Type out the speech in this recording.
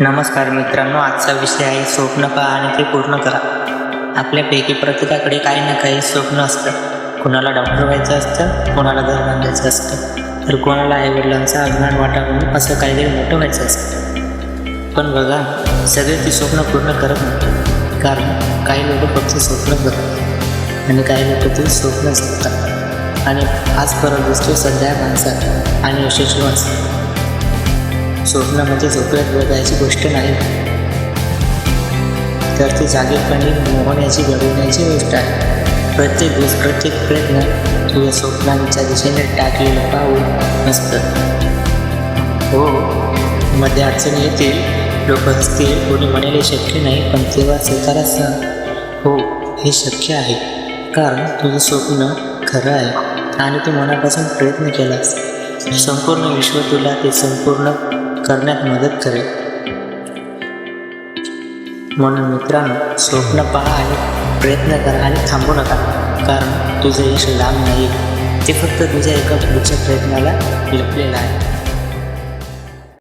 नमस्कार मित्रांनो आजचा विषय आहे स्वप्न पहा आणि ते पूर्ण करा. आपल्यापैकी प्रत्येकाकडे काही ना काही स्वप्न असतं. कोणाला डॉक्टर व्हायचं असतं कोणाला घर बांधायचं असतं. तर कोणाला आईवडिलांचा अभिमान वाटावं असं काहीतरी मोठं व्हायचं असतं. पण बघा सगळे ती स्वप्न पूर्ण करत नाही कारण काही लोक फक्त स्वप्न करतात आणि काही लोक ते स्वप्न असतात आणि आज परत दिसतो सध्या माणसात आणि यशस्वी माणसात. स्वप्न म्हणजे झोपल्यात बघायची गोष्ट नाही. तर ती जागेपणी मोहण्याची घडवण्याची गोष्ट आहे. प्रत्येक दिवस प्रत्येक प्रयत्न तुझ्या स्वप्नांच्या दिशेने टाकलेलं पाऊल नसतं. हो मध्ये अडचणी येतील. लोक हसतील कोणी म्हणायला शक्य नाही पण तेव्हा स्वीकारायचं हो हे शक्य आहे. कारण तुझं स्वप्न खरं आहे आणि तू मनापासून प्रयत्न केलास. संपूर्ण विश्व तुला ते संपूर्ण करण्यात मदत करेल. म्हणून मित्रांनो स्वप्न पहा आणि प्रयत्न करा आणि थांबू नका कारण तुझं यश लांब नाही ते फक्त तुझ्या एका पुढच्या प्रयत्नाला लपलेलं आहे.